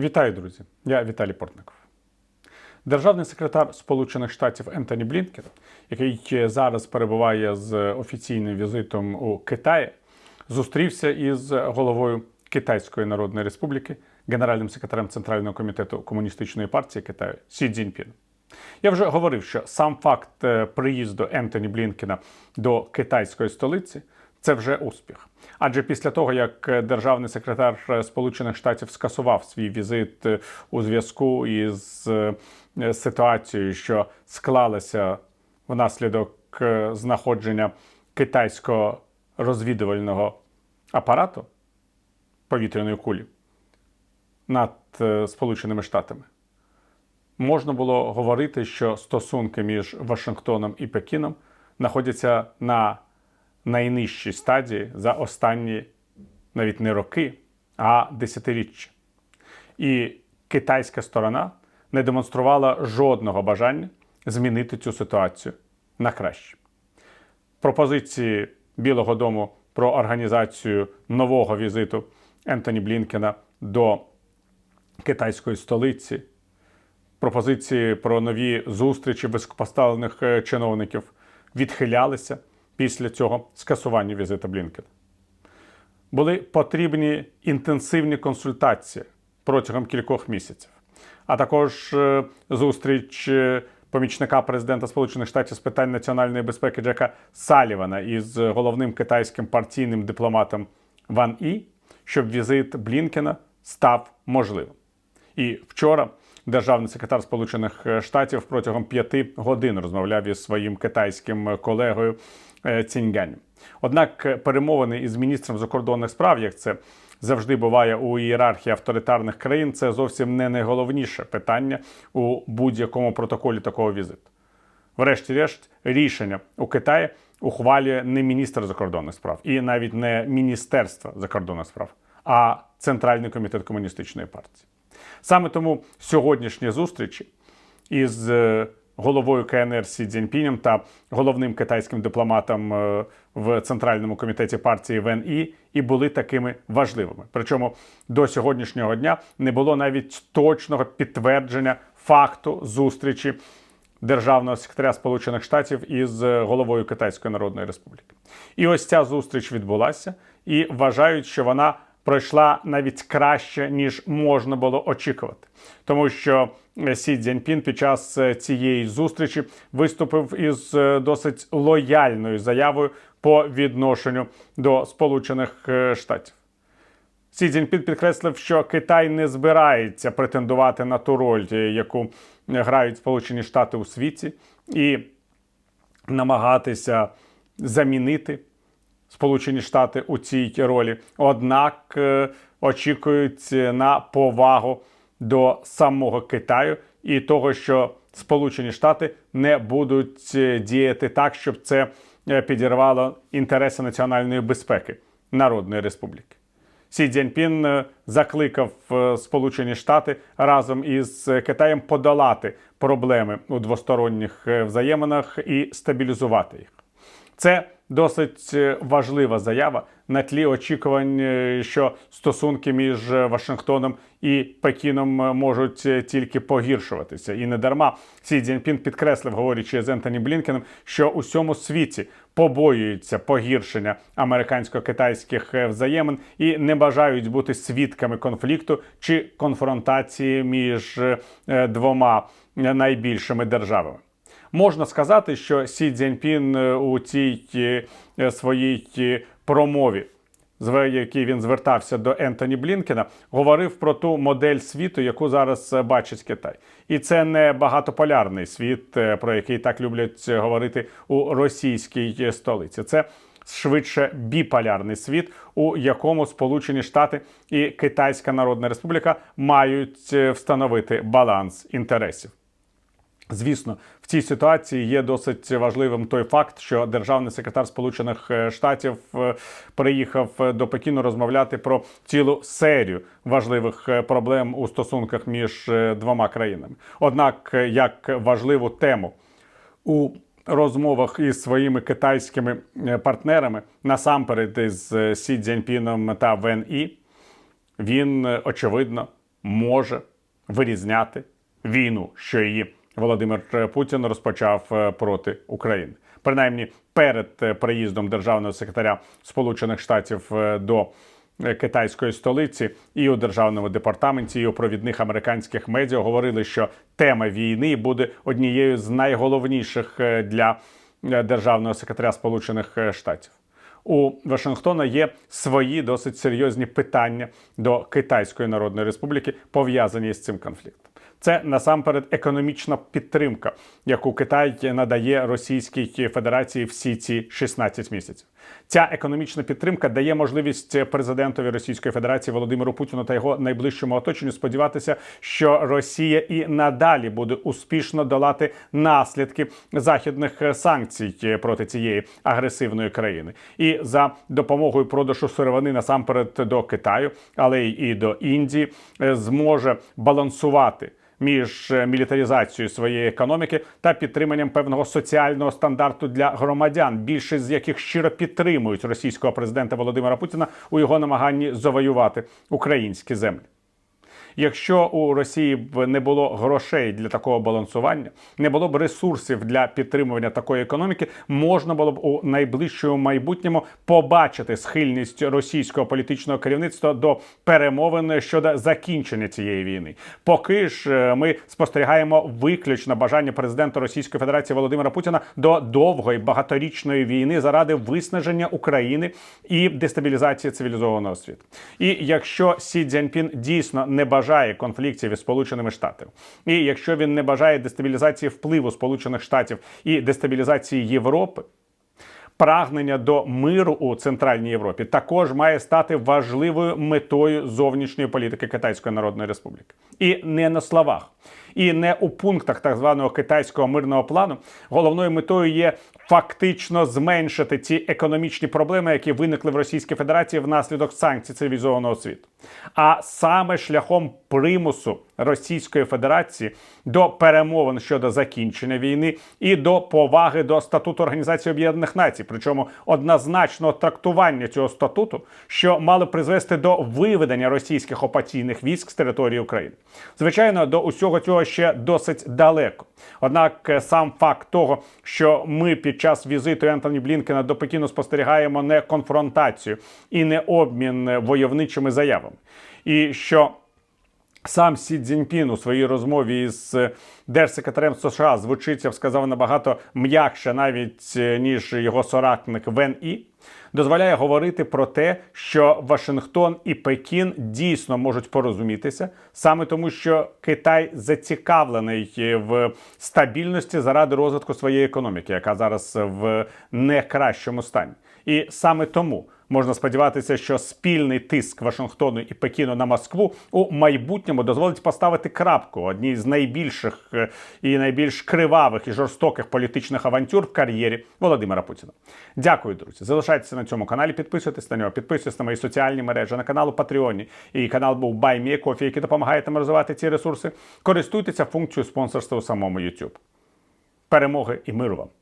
Вітаю, друзі! Я Віталій Портников. Державний секретар Сполучених Штатів Ентоні Блінкен, який зараз перебуває з офіційним візитом у Китаї, зустрівся із головою Китайської Народної Республіки, генеральним секретарем Центрального комітету Комуністичної партії Китаю Сі Цзіньпін. Я вже говорив, що сам факт е, приїзду Ентоні Блінкена до китайської столиці це вже успіх. Адже після того, як е, державний секретар е, Сполучених Штатів скасував свій візит е, у зв'язку із ситуацією, що склалася внаслідок знаходження китайського розвідувального апарату повітряної кулі над Сполученими Штатами, можна було говорити, що стосунки між Вашингтоном і Пекіном знаходяться на найнижчій стадії за останні навіть не роки, а десятиріччя. І китайська сторона не демонструвала жодного бажання змінити цю ситуацію на краще. Пропозиції Білого Дому про організацію нового візиту Ентоні Блінкена до китайської столиці, пропозиції про нові зустрічі високопоставлених е, чиновників відхилялися після цього скасування візита Блінкена. Були потрібні інтенсивні консультації протягом кількох місяців, а також е, зустріч е, помічника президента Сполучених Штатів з питань національної безпеки Джека Салівана із головним китайським партійним дипломатом Ван І, щоб візит Блінкена став можливим. І вчора державний секретар Сполучених Штатів протягом п'яти годин розмовляв із своїм китайським колегою е, Ціньганем. Однак е, перемовини із міністром закордонних справ, як це завжди буває у ієрархії авторитарних країн, це зовсім не найголовніше питання у будь-якому протоколі такого візиту. Врешті-решт, рішення у Китаї ухвалює не міністр закордонних справ і навіть не Міністерство закордонних справ, а Центральний комітет комуністичної партії. Саме тому сьогоднішні зустрічі із е, головою КНР Сі Цзіньпінем та головним китайським дипломатом е, в Центральному комітеті партії Вен І і були такими важливими. Причому до сьогоднішнього дня не було навіть точного підтвердження факту зустрічі державного секретаря Сполучених Штатів із е, головою Китайської Народної Республіки. І ось ця зустріч відбулася, і вважають, що вона пройшла навіть краще, ніж можна було очікувати, тому що е, Сі Цзіньпін під час е, цієї зустрічі виступив із е, досить лояльною заявою по відношенню до Сполучених Штатів. Сі Цзіньпін підкреслив, що Китай не збирається претендувати на ту роль, яку грають Сполучені Штати у світі, і намагатися замінити Сполучені Штати у цій ролі. Однак е, очікують на повагу до самого Китаю і того, що Сполучені Штати не будуть е, діяти так, щоб це е, підірвало інтереси національної безпеки Народної Республіки. Сі Цзіньпін закликав Сполучені Штати разом із Китаєм подолати проблеми у двосторонніх взаєминах і стабілізувати їх. Це досить е, важлива заява на тлі очікувань, е, що стосунки між е, Вашингтоном і Пекіном можуть тільки погіршуватися. І не дарма Сі Цзіньпін підкреслив, говорячи з Ентоні Блінкеном, що у всьому світі побоюються погіршення американсько-китайських взаємин і не бажають бути свідками конфлікту чи конфронтації між двома найбільшими державами. Можна сказати, що Сі Цзіньпін е, у цій е, своїй е, промові, з якій він звертався до Ентоні Блінкена, говорив про ту модель світу, яку зараз бачить Китай. І це не багатополярний світ, про який так люблять говорити у російській столиці. Це швидше біполярний світ, у якому Сполучені Штати і Китайська Народна Республіка мають встановити баланс інтересів. Звісно, в цій ситуації є досить важливим той факт, що державний секретар Сполучених е, Штатів е, приїхав е, до Пекіну розмовляти про цілу серію важливих проблем у стосунках між двома країнами. Однак, як важливу тему у розмовах із своїми китайськими партнерами, насамперед із Сі Цзіньпіном та Вен І, він очевидно може вирізняти війну, що її Володимир Путін розпочав е, проти України. Принаймні, перед е, приїздом державного секретаря Сполучених Штатів е, до китайської столиці і у державному департаменті, і у провідних американських медіа говорили, що тема війни буде однією з найголовніших для державного секретаря Сполучених Штатів. У Вашингтона є свої досить серйозні питання до Китайської Народної Республіки, пов'язані з цим конфліктом. Це насамперед економічна підтримка, яку Китай надає Російській Федерації всі ці 16 місяців. Ця економічна підтримка дає можливість президентові Російської Федерації Володимиру Путіну та його найближчому оточенню сподіватися, що Росія і надалі буде успішно долати наслідки західних санкцій проти цієї агресивної країни, і за допомогою продажу сировини насамперед до Китаю, але й до Індії, е, зможе балансувати між мілітарізацією своєї економіки та підтриманням певного соціального стандарту для громадян, більшість з яких щиро підтримують російського президента Володимира Путіна у його намаганні завоювати українські землі. Якщо у Росії б не було грошей для такого балансування, не було б ресурсів для підтримування такої економіки, можна було б у найближчому майбутньому побачити схильність російського політичного керівництва до перемовин щодо закінчення цієї війни. Поки ж е, ми спостерігаємо виключно бажання президента Російської Федерації Володимира Путіна до довгої багаторічної війни заради виснаження України і дестабілізації цивілізованого світу. І якщо Сі Цзяньпін дійсно не бажає конфліктів із Сполученими Штатами, і якщо він не бажає дестабілізації впливу Сполучених Штатів і дестабілізації Європи. Прагнення до миру у Центральній Європі також має стати важливою метою зовнішньої політики Китайської Народної Республіки, і не на словах, і не у пунктах так званого китайського мирного плану. Головною метою є фактично зменшити ці економічні проблеми, які виникли в Російській Федерації внаслідок санкцій цивілізованого світу, а саме шляхом примусу Російської Федерації до перемовин щодо закінчення війни і до поваги до статуту Організації Об'єднаних Націй, причому однозначного трактування цього статуту, що мало призвести до виведення російських окупаційних військ з території України. Звичайно, до усього цього ще досить далеко. Однак е, сам факт того, що ми під час візиту Ентоні Блінкена до Пекіну спостерігаємо не конфронтацію і не обмін е, войовничими заявами, і що Сам Сі Цзіньпін у своїй розмові з держсекретарем США звучить, я сказав, набагато м'якше, навіть е, ніж його соратник Вен І, дозволяє говорити про те, що Вашингтон і Пекін дійсно можуть порозумітися, саме тому, що Китай зацікавлений в стабільності заради розвитку своєї економіки, яка зараз в не кращому стані. І саме тому можна сподіватися, що спільний тиск Вашингтону і Пекіну на Москву у майбутньому дозволить поставити крапку одній з найбільших е, і найбільш кривавих і жорстоких політичних авантюр в кар'єрі Володимира Путіна. Дякую, друзі. Залишайтеся на цьому каналі, підписуйтесь на нього, підписуйтесь на мої соціальні мережі, на канал у Патреоні. І канал був BuyMeACoffee, який допомагає нам розвивати ці ресурси. Користуйтеся функцією спонсорства у самому YouTube. Перемоги і миру вам!